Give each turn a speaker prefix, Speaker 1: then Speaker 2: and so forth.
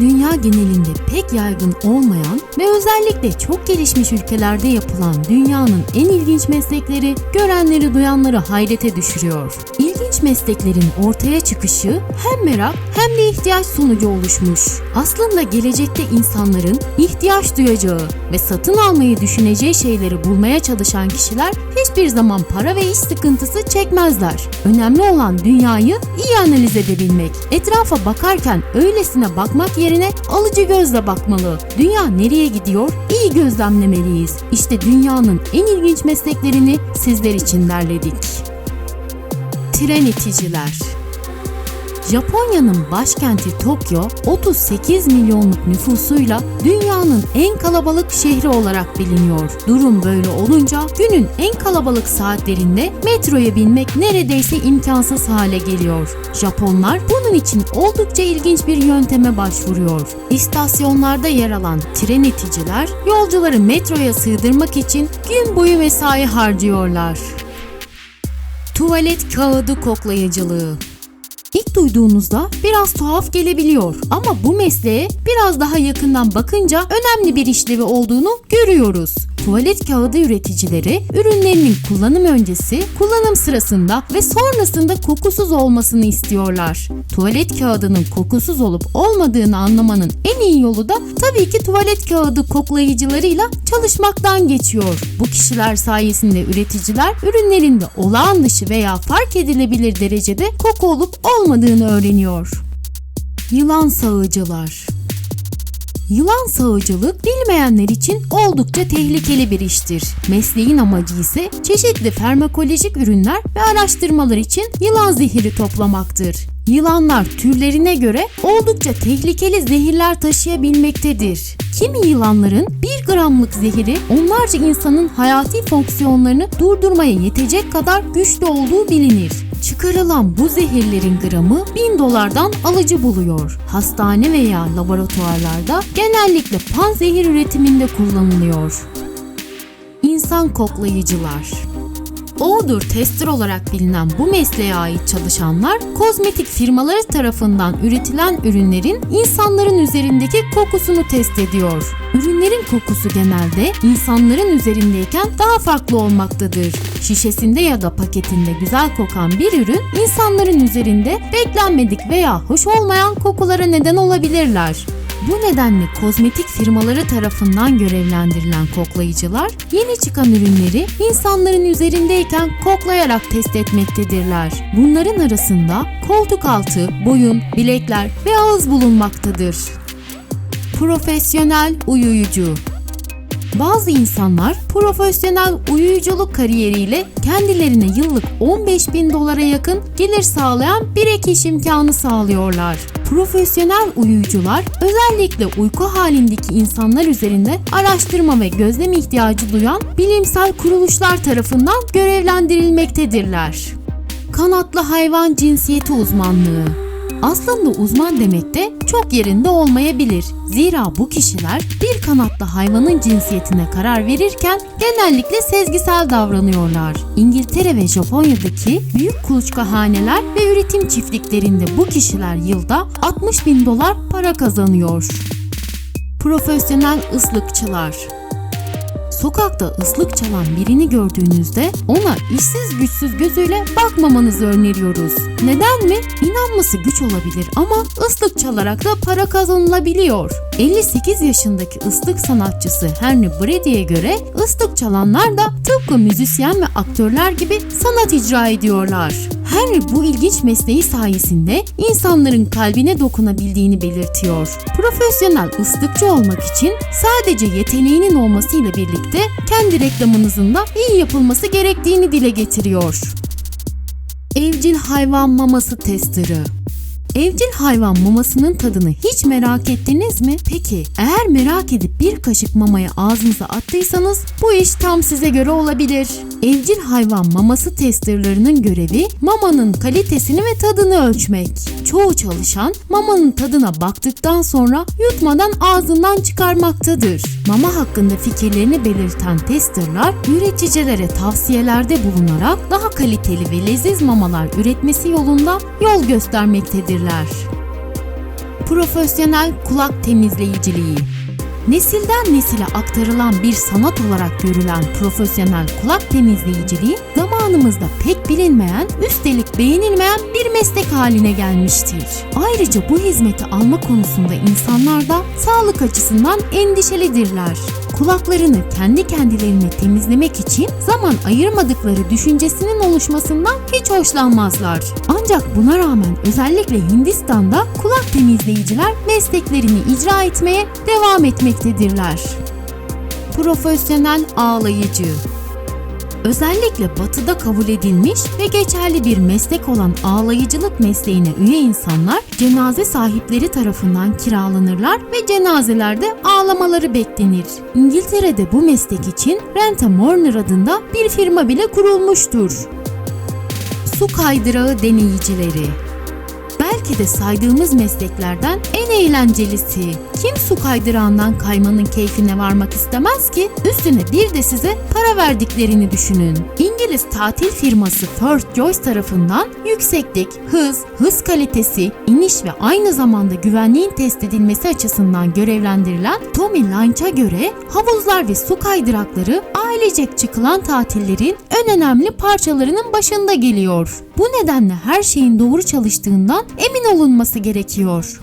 Speaker 1: dünya genelinde pek yaygın olmayan ve özellikle çok gelişmiş ülkelerde yapılan dünyanın en ilginç meslekleri görenleri duyanları hayrete düşürüyor. İlginç mesleklerin ortaya çıkışı hem merak hem de ihtiyaç sonucu oluşmuş. Aslında gelecekte insanların ihtiyaç duyacağı ve satın almayı düşüneceği şeyleri bulmaya çalışan kişiler hiçbir zaman para ve iş sıkıntısı çekmezler. Önemli olan dünyayı iyi analiz edebilmek. Etrafa bakarken öylesine bakmak yerine alıcı gözle bakmalı. Dünya nereye gidiyor? İyi gözlemlemeliyiz. İşte dünyanın en ilginç mesleklerini sizler için derledik. Tren iticiler Japonya'nın başkenti Tokyo 38 milyonluk nüfusuyla dünyanın en kalabalık şehri olarak biliniyor. Durum böyle olunca günün en kalabalık saatlerinde metroya binmek neredeyse imkansız hale geliyor. Japonlar bunun için oldukça ilginç bir yönteme başvuruyor. İstasyonlarda yer alan tren iticiler yolcuları metroya sığdırmak için gün boyu mesai harcıyorlar. Tuvalet kağıdı koklayıcılığı İlk duyduğunuzda biraz tuhaf gelebiliyor ama bu mesleğe biraz daha yakından bakınca önemli bir işlevi olduğunu görüyoruz. Tuvalet kağıdı üreticileri ürünlerinin kullanım öncesi, kullanım sırasında ve sonrasında kokusuz olmasını istiyorlar. Tuvalet kağıdının kokusuz olup olmadığını anlamanın en iyi yolu da tabii ki tuvalet kağıdı koklayıcılarıyla çalışmaktan geçiyor. Bu kişiler sayesinde üreticiler ürünlerinde olağan dışı veya fark edilebilir derecede koku olup olmadığını öğreniyor. Yılan sağıcılar Yılan sağıcılık bilmeyenler için oldukça tehlikeli bir iştir. Mesleğin amacı ise çeşitli farmakolojik ürünler ve araştırmalar için yılan zehiri toplamaktır. Yılanlar türlerine göre oldukça tehlikeli zehirler taşıyabilmektedir. Kimi yılanların 1 gramlık zehiri onlarca insanın hayati fonksiyonlarını durdurmaya yetecek kadar güçlü olduğu bilinir. Çıkarılan bu zehirlerin gramı 1000 dolardan alıcı buluyor. Hastane veya laboratuvarlarda genellikle panzehir üretiminde kullanılıyor. İnsan koklayıcılar Odor tester olarak bilinen bu mesleğe ait çalışanlar kozmetik firmaları tarafından üretilen ürünlerin insanların üzerindeki kokusunu test ediyor. Ürünlerin kokusu genelde insanların üzerindeyken daha farklı olmaktadır. Şişesinde ya da paketinde güzel kokan bir ürün insanların üzerinde beklenmedik veya hoş olmayan kokulara neden olabilirler. Bu nedenle kozmetik firmaları tarafından görevlendirilen koklayıcılar yeni çıkan ürünleri insanların üzerindeyken koklayarak test etmektedirler. Bunların arasında koltuk altı, boyun, bilekler ve ağız bulunmaktadır. Profesyonel uyuyucu bazı insanlar profesyonel uyuyuculuk kariyeriyle kendilerine yıllık 15 bin dolara yakın gelir sağlayan bir ek iş imkanı sağlıyorlar. Profesyonel uyuyucular özellikle uyku halindeki insanlar üzerinde araştırma ve gözlem ihtiyacı duyan bilimsel kuruluşlar tarafından görevlendirilmektedirler. Kanatlı hayvan cinsiyeti uzmanlığı aslında uzman demek de çok yerinde olmayabilir. Zira bu kişiler bir kanatlı hayvanın cinsiyetine karar verirken genellikle sezgisel davranıyorlar. İngiltere ve Japonya'daki büyük kuluçkahaneler ve üretim çiftliklerinde bu kişiler yılda 60 bin dolar para kazanıyor. Profesyonel ıslıkçılar Sokakta ıslık çalan birini gördüğünüzde ona işsiz güçsüz gözüyle bakmamanızı öneriyoruz. Neden mi? İnanması güç olabilir ama ıslık çalarak da para kazanılabiliyor. 58 yaşındaki ıslık sanatçısı Henry Brady'e göre ıslık çalanlar da tıpkı müzisyen ve aktörler gibi sanat icra ediyorlar. Henry bu ilginç mesleği sayesinde insanların kalbine dokunabildiğini belirtiyor. Profesyonel ıslıkçı olmak için sadece yeteneğinin olmasıyla birlikte kendi reklamınızın da iyi yapılması gerektiğini dile getiriyor. Evcil hayvan maması testleri Evcil hayvan mamasının tadını hiç merak ettiniz mi? Peki eğer merak edip bir kaşık mamayı ağzınıza attıysanız bu iş tam size göre olabilir. Evcil hayvan maması testerlarının görevi mamanın kalitesini ve tadını ölçmek. Çoğu çalışan mamanın tadına baktıktan sonra yutmadan ağzından çıkarmaktadır. Mama hakkında fikirlerini belirten testerlar üreticilere tavsiyelerde bulunarak daha kaliteli ve leziz mamalar üretmesi yolunda yol göstermektedirler. Profesyonel kulak temizleyiciliği Nesilden nesile aktarılan bir sanat olarak görülen profesyonel kulak temizleyiciliği zamanımızda pek bilinmeyen, üstelik beğenilmeyen bir meslek haline gelmiştir. Ayrıca bu hizmeti alma konusunda insanlar da sağlık açısından endişelidirler. Kulaklarını kendi kendilerine temizlemek için zaman ayırmadıkları düşüncesinin oluşmasından hiç hoşlanmazlar. Ancak buna rağmen özellikle Hindistan'da kulak temizleyiciler mesleklerini icra etmeye devam etmektedirler. Profesyonel ağlayıcı Özellikle batıda kabul edilmiş ve geçerli bir meslek olan ağlayıcılık mesleğine üye insanlar cenaze sahipleri tarafından kiralanırlar ve cenazelerde ağlamaları beklenir. İngiltere'de bu meslek için Renta Mourner adında bir firma bile kurulmuştur. Su kaydırağı deneyicileri Belki de saydığımız mesleklerden en eğlencelisi. Kim su kaydırağından kaymanın keyfine varmak istemez ki? Üstüne bir de size para verdiklerini düşünün. İngiliz tatil firması First Choice tarafından yükseklik, hız, hız kalitesi, iniş ve aynı zamanda güvenliğin test edilmesi açısından görevlendirilen Tommy Lynch'a göre havuzlar ve su kaydırakları ailecek çıkılan tatillerin en önemli parçalarının başında geliyor. Bu nedenle her şeyin doğru çalıştığından emin olunması gerekiyor.